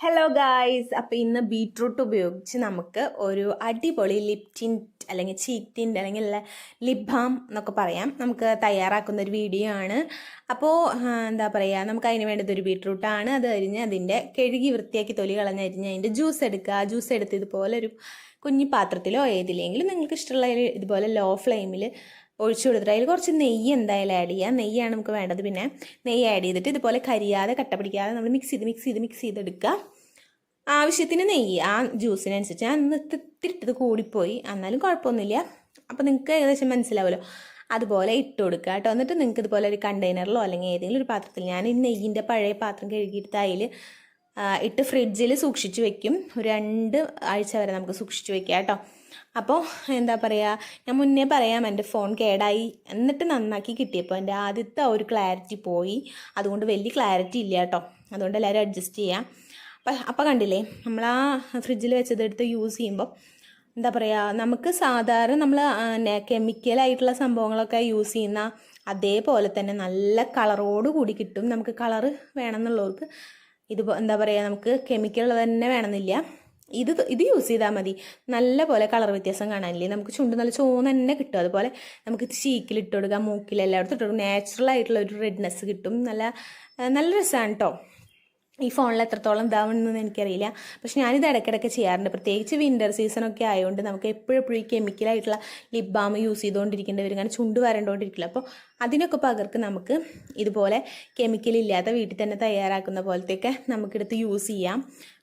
Hello guys അപ്പോൾ ഇന്ന് beetroot ഉപയോഗിച്ച് നമുക്ക് ഒരു അടിപൊളി ലിപ് ടിന്റ് അല്ലെങ്കിൽ ചീക്ക് ടിന്റ് അല്ലെങ്കിൽ ലിപ് ബാം എന്നൊക്കെ പറയാം. നമുക്ക് തയ്യാറാക്കുന്ന ഒരു വീഡിയോ ആണ്. അപ്പോൾ എന്താ പറയുക നമുക്ക് അതിന് വേണ്ടത് ഒരു ബീട്രൂട്ടാണ് അത് അരിഞ്ഞ് അതിന്റെ കഴുകി വൃത്തിയാക്കി തൊലി കളഞ്ഞ് അരിഞ്ഞ് അതിന്റെ ജ്യൂസ് എടുക്കുക. ജ്യൂസ് എടുത്ത് ഇതുപോലെ ഒരു കുഞ്ഞു പാത്രത്തിലോ ഏതിലെങ്കിലും നിങ്ങൾക്ക് ഇഷ്ടമുള്ള ഇതുപോലെ ലോ ഫ്ലെയിമിൽ ഒഴിച്ചു കൊടുത്തിട്ട് അതിൽ കുറച്ച് നെയ്യ് എന്തായാലും ആഡ് ചെയ്യുക നെയ്യാണ് നമുക്ക് വേണ്ടത്. പിന്നെ നെയ്യ് ആഡ് ചെയ്തിട്ട് ഇതുപോലെ കരിയാതെ കട്ട പിടിക്കാതെ നമ്മൾ മിക്സ് ചെയ്ത് മിക്സ് ചെയ്ത് മിക്സ് ചെയ്തെടുക്കുക ആവശ്യത്തിന് നെയ്യ്. ആ ജ്യൂസിനനുസരിച്ച് ഞാൻ ഇന്ന് ഇത്തിരിട്ടത് കൂടിപ്പോയി. എന്നാലും കുഴപ്പമൊന്നുമില്ല. അപ്പോൾ നിങ്ങൾക്ക് ഏകദേശം മനസ്സിലാവുമല്ലോ. അതുപോലെ ഇട്ട് കൊടുക്കുക കേട്ടോ. എന്നിട്ട് നിങ്ങൾക്ക് ഇതുപോലെ ഒരു കണ്ടെയ്നറിലോ അല്ലെങ്കിൽ ഏതെങ്കിലും ഒരു പാത്രത്തിൽ ഞാൻ ഈ നെയ്യിന്റെ പഴയ പാത്രം കഴുകിയിട്ട് അതിൽ ഇട്ട് ഫ്രിഡ്ജിൽ സൂക്ഷിച്ചു വെക്കും. രണ്ട് ആഴ്ച വരെ നമുക്ക് സൂക്ഷിച്ചു വെക്കാം കേട്ടോ. അപ്പോൾ എന്താ പറയുക ഞാൻ മുന്നേ പറയാം എന്റെ ഫോൺ കേടായി. എന്നിട്ട് നന്നാക്കി കിട്ടിയപ്പോൾ എന്റെ ആദ്യത്തെ ഒരു ക്ലാരിറ്റി പോയി. അതുകൊണ്ട് വലിയ ക്ലാരിറ്റി ഇല്ല കേട്ടോ. അതുകൊണ്ട് എല്ലാവരും അഡ്ജസ്റ്റ് ചെയ്യാം. അപ്പം അപ്പം കണ്ടില്ലേ നമ്മൾ ആ ഫ്രിഡ്ജിൽ വെച്ചതെടുത്ത് യൂസ് ചെയ്യുമ്പോൾ എന്താ പറയുക നമുക്ക് സാധാരണ നമ്മൾ കെമിക്കലായിട്ടുള്ള സംഭവങ്ങളൊക്കെ യൂസ് ചെയ്യുന്ന അതേപോലെ തന്നെ നല്ല കളറോട് കൂടി കിട്ടും. നമുക്ക് കളറ് വേണമെന്നുള്ളവർക്ക് ഇത് എന്താ പറയുക നമുക്ക് കെമിക്കൽ തന്നെ വേണമെന്നില്ല. ഇത് ഇത് യൂസ് ചെയ്താൽ മതി. നല്ല പോലെ കളർ വ്യത്യാസം കാണാനില്ലേ? നമുക്ക് ചുണ്ട് നല്ല ചോന്ന് തന്നെ കിട്ടും. അതുപോലെ നമുക്ക് ചീക്കിൽ ഇട്ട് കൊടുക്കാം മൂക്കിൽ എല്ലായിടത്തും ഇട്ട് കൊടുക്കാം. നാച്ചുറൽ ആയിട്ടുള്ള ഒരു റെഡ്നെസ് കിട്ടും. നല്ല നല്ല രസമാണ് കേട്ടോ ഈ ഫോണിൽ എത്രത്തോളം ഇതാവണമെന്ന് എനിക്കറിയില്ല. പക്ഷെ ഞാനിത് ഇടയ്ക്കിടയ്ക്ക് ചെയ്യാറുണ്ട്. പ്രത്യേകിച്ച് വിന്റർ സീസണൊക്കെ ആയതുകൊണ്ട് നമുക്ക് എപ്പോഴും കെമിക്കലായിട്ടുള്ള ലിപ് ബാം യൂസ് ചെയ്തുകൊണ്ടിരിക്കേണ്ടി വരും. കാരണം ചുണ്ട് വരേണ്ടോണ്ടിരിക്കില്ല. അപ്പോൾ അതിനൊക്കെ പകർക്ക് നമുക്ക് ഇതുപോലെ കെമിക്കൽ ഇല്ലാത്ത വീട്ടിൽ തന്നെ തയ്യാറാക്കുന്ന പോലത്തെയൊക്കെ നമുക്കെടുത്ത് യൂസ് ചെയ്യാം.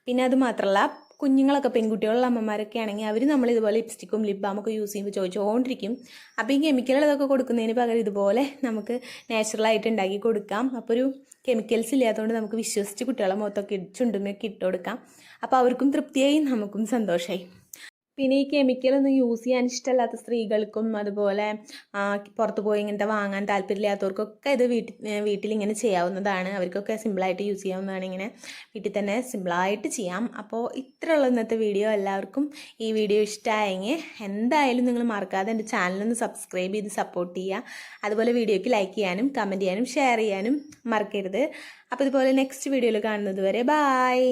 പിന്നെ അത് മാത്രമല്ല കുഞ്ഞുങ്ങളൊക്കെ പെൺകുട്ടികളുള്ള അമ്മമാരൊക്കെ ആണെങ്കിൽ അവർ നമ്മൾ ഇതുപോലെ ലിപ്സ്റ്റിക്കും ലിപ് ബാമൊക്കെ യൂസ് ചെയ്യുമ്പോൾ ചോദിച്ചുകൊണ്ടിരിക്കും അപ്പോൾ ഈ കെമിക്കലുകളൊക്കെ കൊടുക്കുന്നതിന് പകരം ഇതുപോലെ നമുക്ക് നാച്ചുറലായിട്ട് ഉണ്ടാക്കി കൊടുക്കാം. അപ്പോൾ ഒരു കെമിക്കൽസ് ഇല്ലാത്തതുകൊണ്ട് നമുക്ക് വിശ്വസിച്ച് കുട്ടികളെ മുഖത്തൊക്കെ ഒക്കെ ഇട്ട് കൊടുക്കാം. അപ്പോൾ അവർക്കും തൃപ്തിയായി നമുക്കും സന്തോഷമായി പിന്നെ ഈ കെമിക്കലൊന്നും യൂസ് ചെയ്യാൻ ഇഷ്ടമല്ലാത്ത സ്ത്രീകൾക്കും അതുപോലെ പുറത്ത് പോയി ഇങ്ങനത്തെ വാങ്ങാൻ താല്പര്യമില്ലാത്തവർക്കൊക്കെ ഇത് വീട്ടിൽ വീട്ടിൽ ഇങ്ങനെ ചെയ്യാവുന്നതാണ്. അവർക്കൊക്കെ സിമ്പിളായിട്ട് യൂസ് ചെയ്യാവുന്നതാണ് ഇങ്ങനെ വീട്ടിൽ തന്നെ സിമ്പിളായിട്ട് ചെയ്യാം. അപ്പോൾ ഇത്രയുള്ള ഇന്നത്തെ വീഡിയോ എല്ലാവർക്കും ഈ വീഡിയോ ഇഷ്ടമായെങ്കിൽ എന്തായാലും നിങ്ങൾ മറക്കാതെ എന്റെ ചാനലൊന്ന് സബ്സ്ക്രൈബ് ചെയ്ത് സപ്പോർട്ട് ചെയ്യുക. അതുപോലെ വീഡിയോയ്ക്ക് ലൈക്ക് ചെയ്യാനും കമന്റ് ചെയ്യാനും ഷെയർ ചെയ്യാനും മറക്കരുത്. അപ്പോൾ ഇതുപോലെ നെക്സ്റ്റ് വീഡിയോയിൽ കാണുന്നത് വരെ ബായ്